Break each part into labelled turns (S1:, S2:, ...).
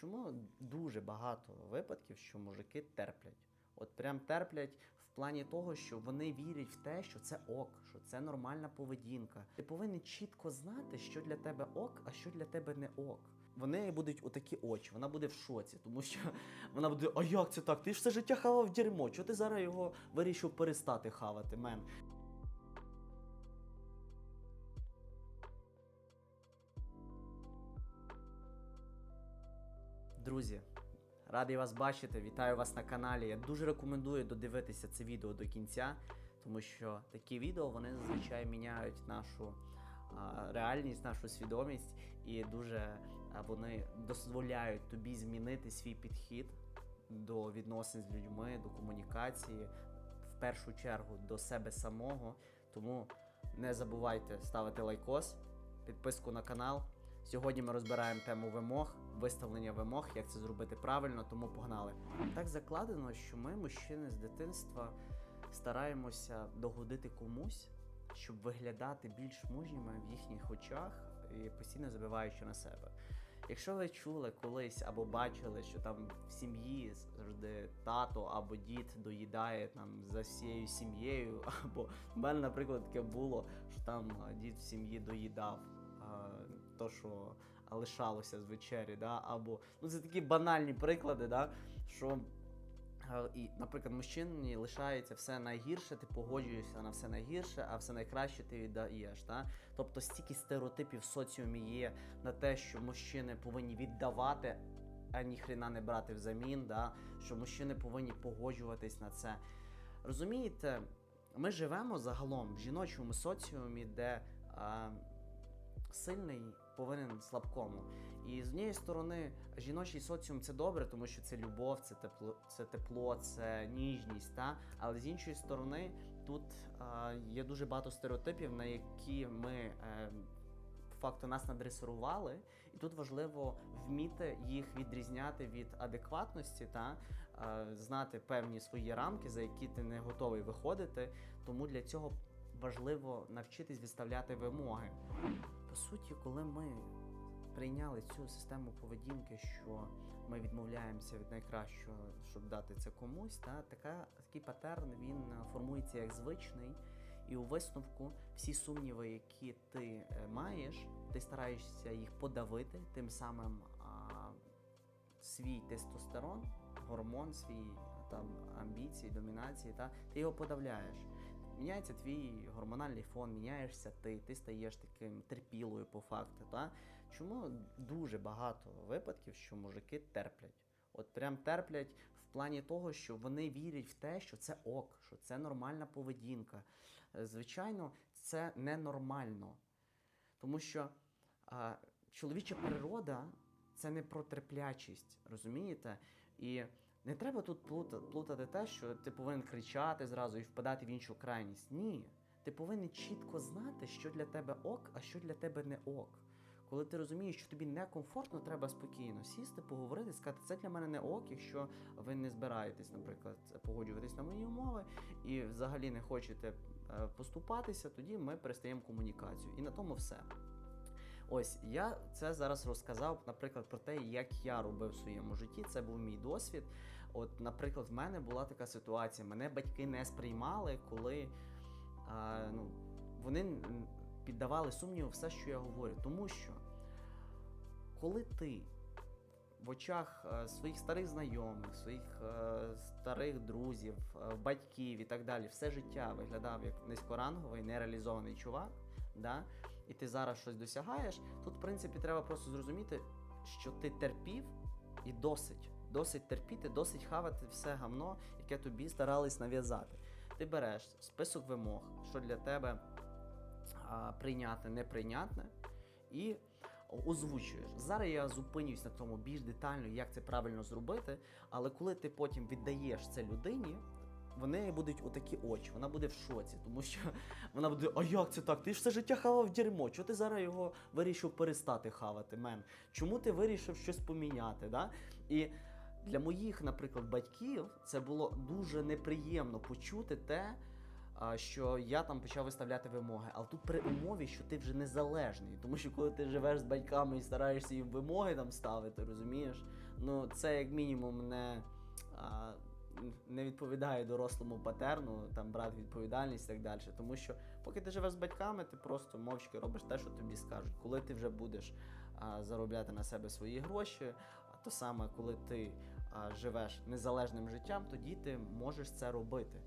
S1: Чому дуже багато випадків, що мужики терплять? От прям терплять в плані того, що вони вірять в те, що це ок, що це нормальна поведінка. Ти повинен чітко знати, що для тебе ок, а що для тебе не ок. Вони будуть отакі очі, вона буде в шоці, тому що вона буде: а як це так? Ти ж все життя хавав дерьмо. Чого ти зараз його вирішив перестати хавати, мен? Друзі, радий вас бачити. Вітаю вас на каналі. Я дуже рекомендую додивитися це відео до кінця, тому що такі відео вони зазвичай міняють нашу а, реальність, нашу свідомість, і дуже вони дозволяють тобі змінити свій підхід до відносин з людьми, до комунікації, в першу чергу до себе самого. Тому не забувайте ставити лайкос, підписку на канал. Сьогодні ми розбираємо тему вимог, виставлення вимог, як це зробити правильно, тому погнали. Так закладено, що ми, мужчини з дитинства, стараємося догодити комусь, щоб виглядати більш мужніми в їхніх очах і постійно забиваючи на себе. Якщо ви чули колись або бачили, що там в сім'ї завжди тато або дід доїдає там за всією сім'єю, або в мене, наприклад, таке було, що там дід в сім'ї доїдав то, що лишалося з вечері, да? або ну це такі банальні приклади, да? що а, і, наприклад, мужчині лишається все найгірше, ти погоджуєшся на все найгірше, а все найкраще ти віддаєш. Да? Тобто стільки стереотипів в соціумі є на те, що мужчини повинні віддавати, а ніхрена не брати взамін, да? що мужчини повинні погоджуватись на це. Розумієте, ми живемо загалом в жіночому соціумі, де а, сильний повинен слабкому. І з однієї сторони, жіночий соціум це добре, тому що це любов, це тепло, це тепло, це ніжність. Та? Але з іншої сторони, тут а, є дуже багато стереотипів, на які ми. Е, факту нас надресирували, і тут важливо вміти їх відрізняти від адекватності та е, знати певні свої рамки, за які ти не готовий виходити. Тому для цього важливо навчитись відставляти вимоги. Суті, коли ми прийняли цю систему поведінки, що ми відмовляємося від найкращого, щоб дати це комусь, та така такий патерн він е, формується як звичний. І у висновку всі сумніви, які ти е, маєш, ти стараєшся їх подавити, тим самим а, свій тестостерон, гормон, свій там амбіції, домінації, та ти його подавляєш. Міняється твій гормональний фон, міняєшся ти, ти стаєш таким терпілою по факту. Та? Чому дуже багато випадків, що мужики терплять? От прям терплять в плані того, що вони вірять в те, що це ок, що це нормальна поведінка. Звичайно, це ненормально. Тому що а, чоловіча природа це не про терплячість, розумієте? І не треба тут плута- плутати те, що ти повинен кричати зразу і впадати в іншу крайність. Ні. Ти повинен чітко знати, що для тебе ок, а що для тебе не ок. Коли ти розумієш, що тобі некомфортно, треба спокійно сісти, поговорити, сказати, це для мене не ок, якщо ви не збираєтесь, наприклад, погоджуватись на мої умови і взагалі не хочете е, поступатися, тоді ми перестаємо комунікацію. І на тому все. Ось я це зараз розказав, наприклад, про те, як я робив в своєму житті. Це був мій досвід. От, наприклад, в мене була така ситуація. Мене батьки не сприймали, коли а, ну, вони піддавали сумніву все, що я говорю. Тому що коли ти в очах е, своїх старих знайомих, своїх е, старих друзів, е, батьків і так далі, все життя виглядав як низькоранговий, нереалізований чувак, да? і ти зараз щось досягаєш, тут, в принципі, треба просто зрозуміти, що ти терпів і досить. Досить терпіти, досить хавати все гавно, яке тобі старались нав'язати. Ти береш список вимог, що для тебе а, прийнятне, неприйнятне, і озвучуєш. Зараз я зупинюсь на тому більш детально, як це правильно зробити. Але коли ти потім віддаєш це людині, в неї будуть отакі очі, вона буде в шоці, тому що вона буде: а як це так? Ти ж все життя хавав дерьмо. Чого ти зараз його вирішив перестати хавати, мен? Чому ти вирішив щось поміняти? Да? І для моїх, наприклад, батьків це було дуже неприємно почути те, що я там почав виставляти вимоги. Але тут при умові, що ти вже незалежний. Тому що коли ти живеш з батьками і стараєшся їм вимоги там ставити, розумієш, ну це як мінімум не, не відповідає дорослому патерну, там брати відповідальність і так далі. Тому що поки ти живеш з батьками, ти просто мовчки робиш те, що тобі скажуть. Коли ти вже будеш а, заробляти на себе свої гроші, а то саме, коли ти а, живеш незалежним життям, тоді ти можеш це робити.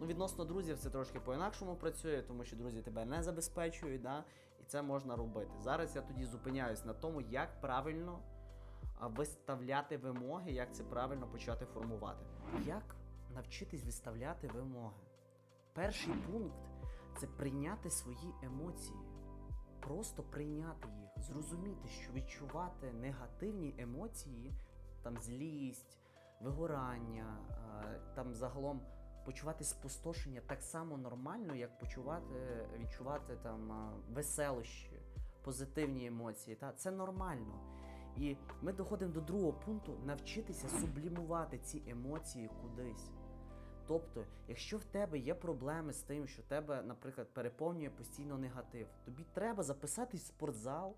S1: Ну, відносно друзів, це трошки по-інакшому працює, тому що друзі тебе не забезпечують, да? і це можна робити. Зараз я тоді зупиняюсь на тому, як правильно виставляти вимоги, як це правильно почати формувати. Як навчитись виставляти вимоги? Перший пункт це прийняти свої емоції. Просто прийняти їх, зрозуміти, що відчувати негативні емоції, там злість, вигорання, там загалом почувати спустошення так само нормально, як почувати, відчувати там веселощі, позитивні емоції. Та це нормально. І ми доходимо до другого пункту навчитися сублімувати ці емоції кудись. Тобто, якщо в тебе є проблеми з тим, що тебе, наприклад, переповнює постійно негатив, тобі треба записатись в спортзал,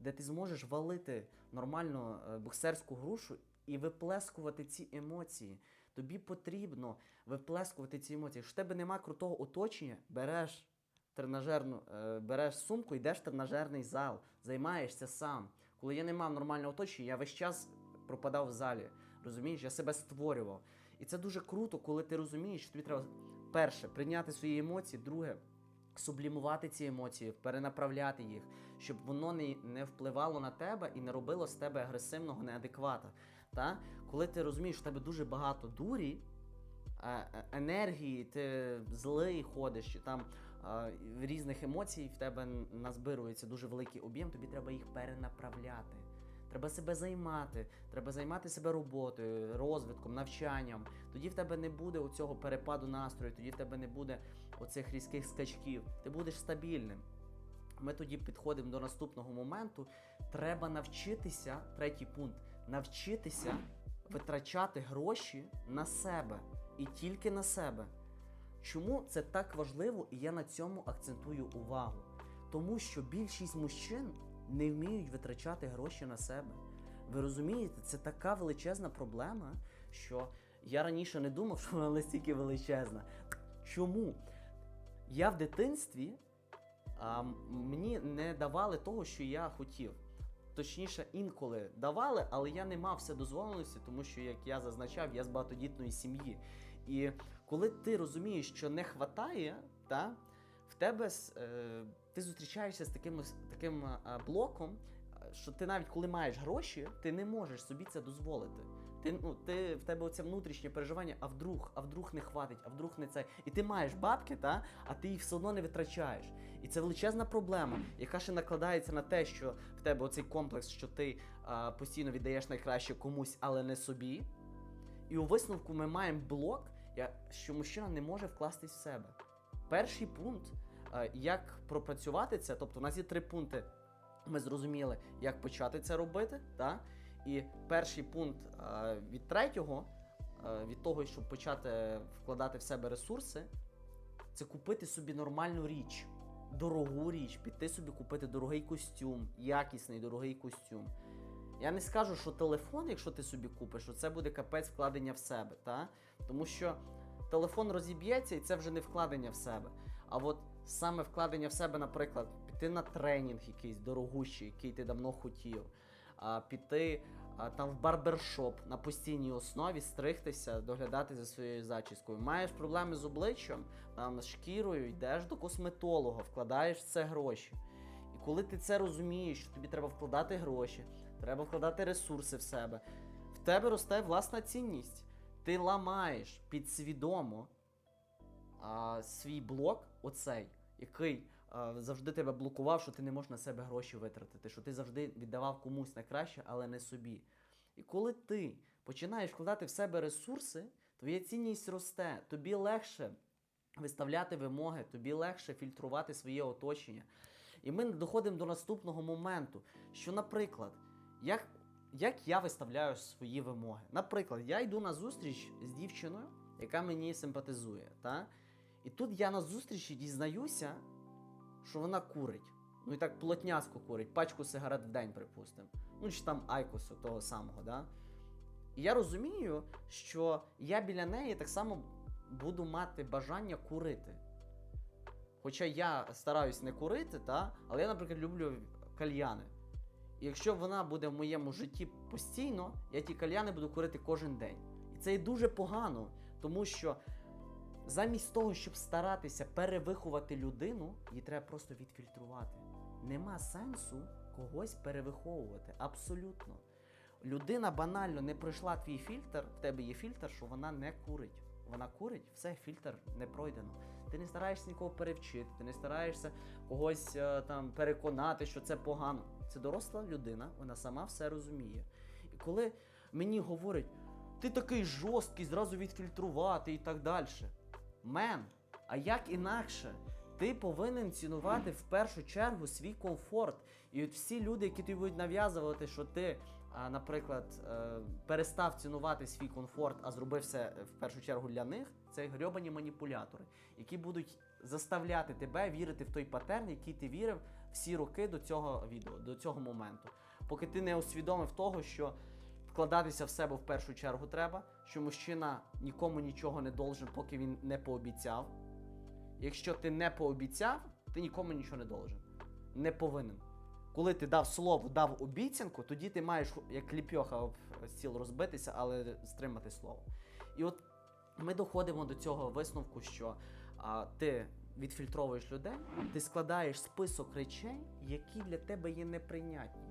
S1: де ти зможеш валити нормальну е, боксерську грушу і виплескувати ці емоції. Тобі потрібно виплескувати ці емоції. Якщо в тебе нема крутого оточення, береш тренажерну, е, береш сумку, йдеш в тренажерний зал, займаєшся сам. Коли я не мав нормального оточення, я весь час пропадав в залі. Розумієш, я себе створював. І це дуже круто, коли ти розумієш, що тобі треба перше прийняти свої емоції, друге сублімувати ці емоції, перенаправляти їх, щоб воно не, не впливало на тебе і не робило з тебе агресивного неадеквата. Та? Коли ти розумієш, що в тебе дуже багато дурі, е, е, енергії, ти злий ходиш, чи там е, різних емоцій в тебе назбирується дуже великий об'єм, тобі треба їх перенаправляти. Треба себе займати, треба займати себе роботою, розвитком, навчанням. Тоді в тебе не буде оцього перепаду настрою, тоді в тебе не буде оцих різких скачків. Ти будеш стабільним. Ми тоді підходимо до наступного моменту. Треба навчитися, третій пункт, навчитися витрачати гроші на себе і тільки на себе. Чому це так важливо, і я на цьому акцентую увагу? Тому що більшість мужчин не вміють витрачати гроші на себе. Ви розумієте, це така величезна проблема, що я раніше не думав, що вона настільки величезна. Чому? Я в дитинстві а, мені не давали того, що я хотів. Точніше, інколи давали, але я не мав все дозволеності, тому що, як я зазначав, я з багатодітної сім'ї. І коли ти розумієш, що не хватає, та, в тебе е, ти зустрічаєшся з таким, таким блоком, що ти навіть коли маєш гроші, ти не можеш собі це дозволити. Ти, ну, ти, в тебе оце внутрішнє переживання, а вдруг, а вдруг не хватить, а вдруг не це. І ти маєш бабки, та, а ти їх все одно не витрачаєш. І це величезна проблема, яка ще накладається на те, що в тебе оцей комплекс, що ти а, постійно віддаєш найкраще комусь, але не собі. І у висновку ми маємо блок, що мужчина не може вкластись в себе. Перший пункт, е, як пропрацювати це, тобто у нас є три пункти. Ми зрозуміли, як почати це робити. Та? І перший пункт е, від третього, е, від того, щоб почати вкладати в себе ресурси, це купити собі нормальну річ, дорогу річ, піти собі купити дорогий костюм, якісний дорогий костюм. Я не скажу, що телефон, якщо ти собі купиш, що це буде капець вкладення в себе, та? тому що телефон розіб'ється і це вже не вкладення в себе. А от саме вкладення в себе, наприклад, піти на тренінг якийсь дорогущий, який ти давно хотів, а, піти а, там в барбершоп на постійній основі, стригтися, доглядати за своєю зачіскою. Маєш проблеми з обличчям, там, з шкірою, йдеш до косметолога, вкладаєш в це гроші. І коли ти це розумієш, що тобі треба вкладати гроші, треба вкладати ресурси в себе, в тебе росте власна цінність. Ти ламаєш підсвідомо а, свій блок, оцей, який завжди тебе блокував, що ти не можеш на себе гроші витратити, що ти завжди віддавав комусь на краще, але не собі. І коли ти починаєш вкладати в себе ресурси, твоя цінність росте, тобі легше виставляти вимоги, тобі легше фільтрувати своє оточення. І ми доходимо до наступного моменту, що, наприклад, як, як я виставляю свої вимоги. Наприклад, я йду на зустріч з дівчиною, яка мені симпатизує. Та? І тут я на зустрічі дізнаюся, що вона курить. Ну і так плотняцько курить, пачку сигарет в день, припустимо. Ну чи там айкосу того самого, да? І я розумію, що я біля неї так само буду мати бажання курити. Хоча я стараюсь не курити, та? але я, наприклад, люблю кальяни. І якщо вона буде в моєму житті постійно, я ті кальяни буду курити кожен день. І це і дуже погано, тому що замість того, щоб старатися перевиховати людину, її треба просто відфільтрувати. Нема сенсу когось перевиховувати. Абсолютно. Людина банально не пройшла твій фільтр, в тебе є фільтр, що вона не курить. Вона курить, все, фільтр не пройдено. Ти не стараєшся нікого перевчити, ти не стараєшся когось е, там переконати, що це погано. Це доросла людина, вона сама все розуміє. І коли мені говорять, ти такий жорсткий, зразу відфільтрувати і так далі. Мен, а як інакше? Ти повинен цінувати в першу чергу свій комфорт. І от всі люди, які тобі будуть нав'язувати, що ти, наприклад, е, перестав цінувати свій комфорт, а зробив все е, в першу чергу для них, це грьобані маніпулятори, які будуть заставляти тебе вірити в той патерн, який ти вірив всі роки до цього відео, до цього моменту. Поки ти не усвідомив того, що вкладатися в себе в першу чергу треба, що мужчина нікому нічого не должен, поки він не пообіцяв. Якщо ти не пообіцяв, ти нікому нічого не должен. Не повинен. Коли ти дав слово, дав обіцянку, тоді ти маєш як кліпьоха об стіл розбитися, але стримати слово. І от ми доходимо до цього висновку, що а, ти відфільтровуєш людей, ти складаєш список речей, які для тебе є неприйнятні,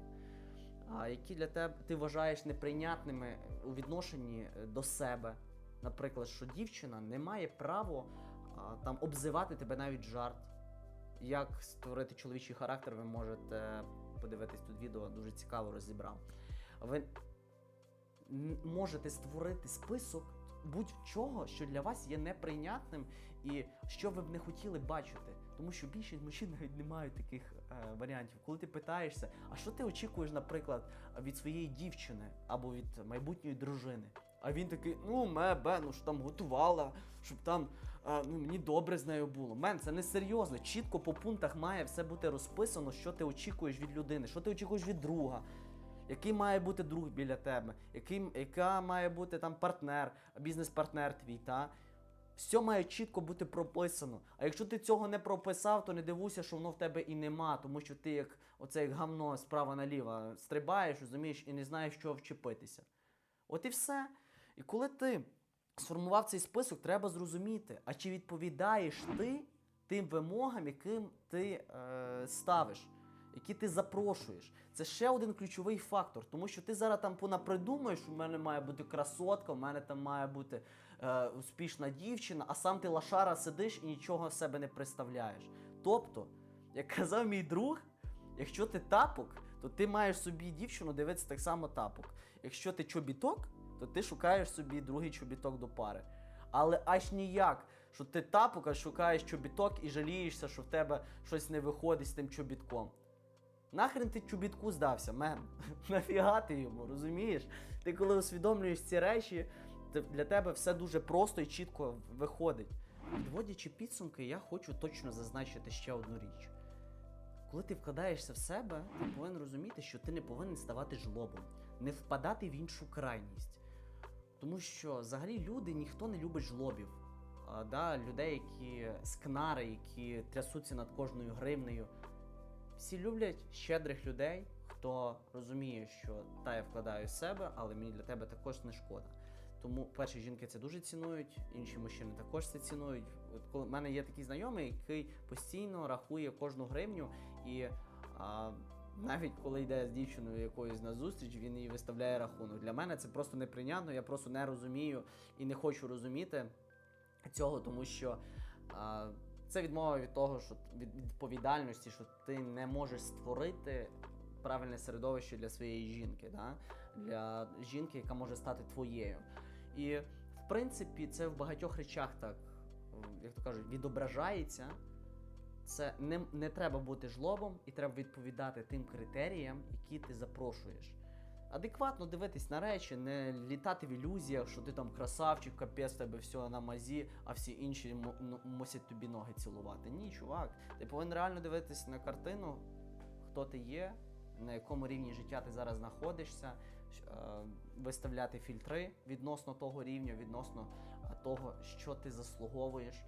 S1: які для тебе ти вважаєш неприйнятними у відношенні е, до себе. Наприклад, що дівчина не має права а, там обзивати тебе навіть жарт. Як створити чоловічий характер, ви можете подивитись тут відео, дуже цікаво розібрав. Ви можете створити список будь-чого, що для вас є неприйнятним і що ви б не хотіли бачити. Тому що більшість мужчин навіть не мають таких е, варіантів. Коли ти питаєшся, а що ти очікуєш, наприклад, від своєї дівчини або від майбутньої дружини? А він такий, ну мебе, ну що там готувала, щоб там а, ну, мені добре з нею було. Мен, це не серйозно. Чітко по пунктах має все бути розписано, що ти очікуєш від людини, що ти очікуєш від друга. Який має бути друг біля тебе, який, яка має бути там партнер, бізнес-партнер твій, та? Все має чітко бути прописано. А якщо ти цього не прописав, то не дивуйся, що воно в тебе і нема, тому що ти як оце як гамно справа наліво стрибаєш, розумієш, і не знаєш, чого вчепитися. От і все. І коли ти сформував цей список, треба зрозуміти, а чи відповідаєш ти тим вимогам, яким ти е, ставиш, які ти запрошуєш. Це ще один ключовий фактор, тому що ти зараз там понапридумаєш, що в мене має бути красотка, в мене там має бути е, успішна дівчина, а сам ти лашара сидиш і нічого себе не представляєш. Тобто, як казав мій друг, якщо ти тапок, то ти маєш собі дівчину дивитися так само тапок. Якщо ти чобіток, то ти шукаєш собі другий чобіток до пари. Але аж ніяк, що ти тапок, а шукаєш чобіток і жалієшся, що в тебе щось не виходить з тим чобітком. Нахрен ти чобітку здався, мен. Нафіга ти йому, розумієш? Ти коли усвідомлюєш ці речі, для тебе все дуже просто і чітко виходить. Підводячи підсумки, я хочу точно зазначити ще одну річ. Коли ти вкладаєшся в себе, ти повинен розуміти, що ти не повинен ставати жлобом, не впадати в іншу крайність. Тому що взагалі люди ніхто не любить жлобів. А, да, людей, які скнари, які трясуться над кожною гривнею. Всі люблять щедрих людей, хто розуміє, що та я вкладаю в себе, але мені для тебе також не шкода. Тому перші жінки це дуже цінують, інші мужчини також це цінують. От коли в мене є такий знайомий, який постійно рахує кожну гривню, і а, навіть коли йде з дівчиною якоюсь на зустріч, він їй виставляє рахунок. Для мене це просто неприйнятно, я просто не розумію і не хочу розуміти цього, тому що а, це відмова від того, що від відповідальності, що ти не можеш створити правильне середовище для своєї жінки, да? для жінки, яка може стати твоєю. І в принципі, це в багатьох речах так, як то кажуть, відображається. Це не, не треба бути жлобом і треба відповідати тим критеріям, які ти запрошуєш. Адекватно дивитись на речі, не літати в ілюзіях, що ти там красавчик, капець тебе все на мазі, а всі інші мусять тобі ноги цілувати. Ні, чувак, ти повинен реально дивитись на картину хто ти є, на якому рівні життя ти зараз знаходишся, виставляти фільтри відносно того рівня, відносно е, того, що ти заслуговуєш.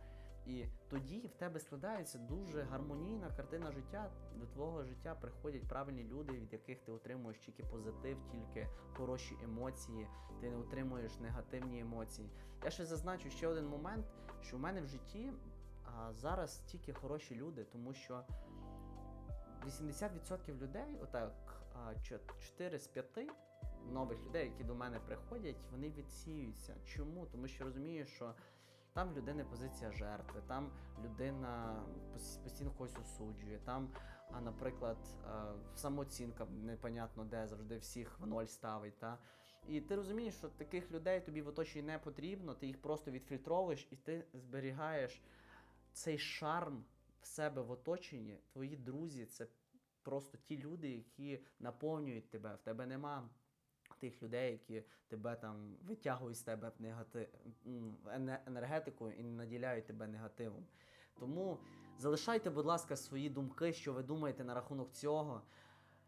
S1: І тоді в тебе складається дуже гармонійна картина життя. До твого життя приходять правильні люди, від яких ти отримуєш тільки позитив, тільки хороші емоції, ти не отримуєш негативні емоції. Я ще зазначу ще один момент, що в мене в житті а, зараз тільки хороші люди, тому що 80% людей, отак, 4 з 5 нових людей, які до мене приходять, вони відсіюються. Чому? Тому що розумію, що там людини позиція жертви, там людина постійно когось осуджує, там, а, наприклад, а, самооцінка непонятно де завжди всіх в ноль ставить. Та? І ти розумієш, що таких людей тобі в оточенні не потрібно, ти їх просто відфільтровуєш і ти зберігаєш цей шарм в себе в оточенні. Твої друзі це просто ті люди, які наповнюють тебе. В тебе нема тих людей, які тебе там витягують з тебе негати... м, ене- енергетику і наділяють тебе негативом. Тому залишайте, будь ласка, свої думки, що ви думаєте на рахунок цього.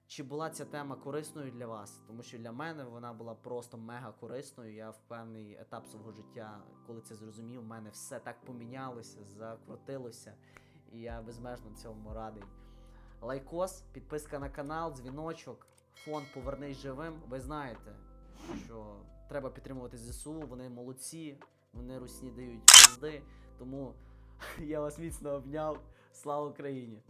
S1: Чи була ця тема корисною для вас? Тому що для мене вона була просто мега корисною. Я в певний етап свого життя, коли це зрозумів, в мене все так помінялося, закрутилося, і я безмежно цьому радий. Лайкос, підписка на канал, дзвіночок, фонд Повернись живим. Ви знаєте, що треба підтримувати ЗСУ, вони молодці, вони русні дають пизди. Тому я вас міцно обняв. Слава Україні!